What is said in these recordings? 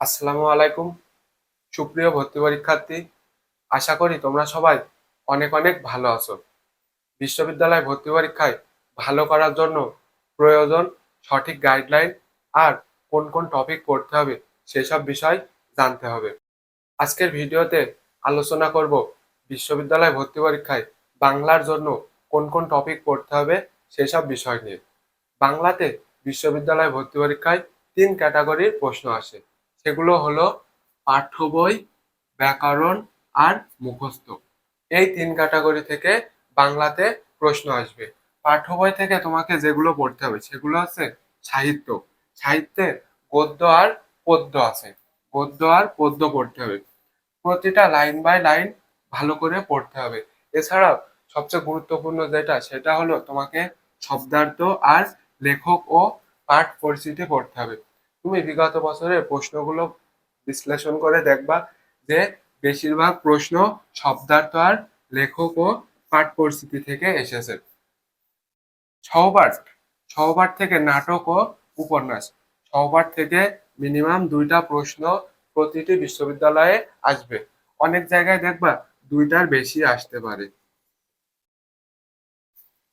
আসসালামু আলাইকুম। সুপ্রিয় ভর্তি পরীক্ষার্থী, আশা করি তোমরা সবাই অনেক অনেক ভালো আছো। বিশ্ববিদ্যালয় ভর্তি পরীক্ষায় ভালো করার জন্য প্রয়োজন সঠিক গাইডলাইন আর কোন কোন টপিক পড়তে হবে সেসব বিষয় জানতে হবে। আজকের ভিডিওতে আলোচনা করব বিশ্ববিদ্যালয় ভর্তি পরীক্ষায় বাংলার জন্য কোন কোন টপিক পড়তে হবে সেসব বিষয় নিয়ে। বাংলাতে বিশ্ববিদ্যালয় ভর্তি পরীক্ষায় তিন ক্যাটাগরির প্রশ্ন আসে। সেগুলো হলো পাঠ্য বই, ব্যাকরণ আর মুখস্থ। এই তিন ক্যাটাগরি থেকে বাংলাতে প্রশ্ন আসবে। পাঠ্য বই থেকে তোমাকে যেগুলো পড়তে হবে, সেগুলো হচ্ছে সাহিত্য। সাহিত্যে গদ্য আর পদ্য আছে। গদ্য আর পদ্য পড়তে হবে। প্রতিটা লাইন বাই লাইন ভালো করে পড়তে হবে। এছাড়াও সবচেয়ে গুরুত্বপূর্ণ যেটা, সেটা হলো তোমাকে শব্দার্থ আর লেখক ও পাঠ পরিস্থিতি পড়তে হবে। তুমি বিগত বছরের প্রশ্নগুলো বিশ্লেষণ করে দেখবা যে বেশিরভাগ প্রশ্ন শব্দার্থ আর লেখক ও পাঠ পরিস্থিতি থেকে এসেছে। সহপাঠ সহপাঠ থেকে নাটক ও উপন্যাস সহপাঠ থেকে মিনিমাম দুইটা প্রশ্ন প্রতিটি বিশ্ববিদ্যালয়ে আসবে। অনেক জায়গায় দেখবা দুইটার বেশি আসতে পারে।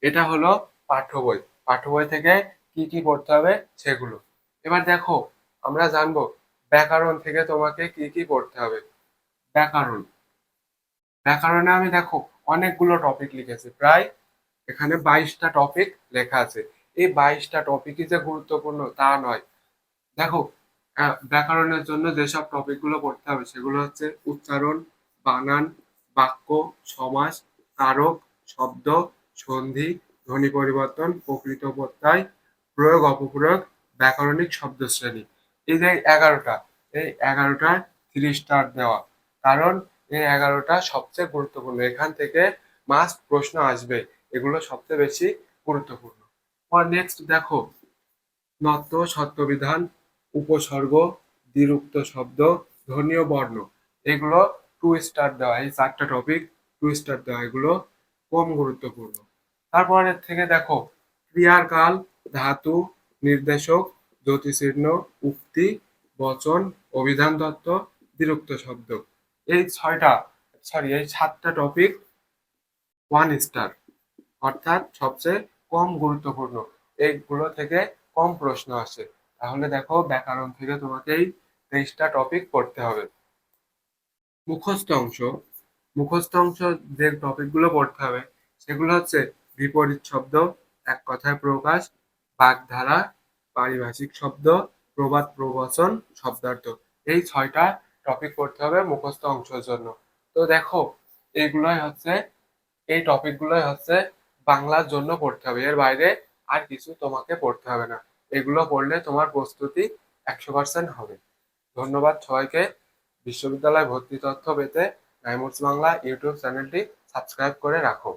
এটা হলো পাঠ্য বই। পাঠ্য বই থেকে কি কি পড়তে হবে সেগুলো। এবার দেখো, আমরা জানব ব্যাকরণ থেকে তোমাকে কি কি পড়তে হবে। ব্যাকরণ। ব্যাকরণে আমি দেখো, অনেকগুলো টপিক লিখেছি। প্রায় এখানে বাইশটা টপিক লেখা আছে। এই বাইশটা টপিকই যে গুরুত্বপূর্ণ, তা নয়। দেখো ব্যাকরণের জন্য যেসব টপিকগুলো পড়তে হবে, সেগুলো হচ্ছে উচ্চারণ, বানান, বাক্য সমাস কারক শব্দ, সন্ধি, ধ্বনি পরিবর্তন, প্রকৃত প্রত্যয় প্রয়োগ, অপপ্রয়োগ ব্যাকরণিক শব্দশ্রেণী। এই যে এগারোটা, এই এগারোটা থ্রি স্টার দেওয়া। কারণ এই এগারোটা সবচেয়ে গুরুত্বপূর্ণ। এখান থেকে মাস্ট প্রশ্ন আসবে। এগুলো সবচেয়ে বেশি গুরুত্বপূর্ণ। নেক্সট দেখো। নত্ব সত্যবিধান, উপসর্গ, দ্বিরুক্ত শব্দ, ধ্বনীয় বর্ণ। এগুলো টু স্টার দেওয়া। এই চারটা টপিক টু স্টার দেওয়া। এগুলো কম গুরুত্বপূর্ণ। তারপরের থেকে দেখো। ক্রিয়ার কাল ধাতু, নির্দেশক জ্যোতিষীর্ণ, উক্তি, বচন, অভিধান তত্ত্ব দ্বিরুক্ত শব্দ। এই ছয়টা সরি এই সাতটা টপিক ওয়ান স্টার অর্থাৎ সবচেয়ে কম গুরুত্বপূর্ণ। এইগুলো থেকে কম প্রশ্ন আসে। তাহলে দেখো, ব্যাকরণ থেকে তোমাকে এই তেইশটা টপিক পড়তে হবে। মুখস্থ অংশ মুখস্থ অংশ যে টপিকগুলো পড়তে হবে, সেগুলো হচ্ছে বিপরীত শব্দ, এক কথায় প্রকাশ, বাগধারা পারিভাষিক শব্দ, প্রবাদ, প্রবচন, শব্দার্থ। এই ছয়টা টপিক পড়তে হবে মুখস্থ অংশের জন্য। তো দেখো, এইগুলোই হচ্ছে, এই টপিকগুলোই হচ্ছে বাংলার জন্য পড়তে হবে। এর বাইরে আর কিছু তোমাকে পড়তে হবে না। এগুলো পড়লে তোমার প্রস্তুতি একশো পার্সেন্ট হবে। ধন্যবাদ সবাইকে। বিশ্ববিদ্যালয় ভর্তি তথ্য পেতে নাইমুটস বাংলা ইউটিউব চ্যানেলটি সাবস্ক্রাইব করে রাখো।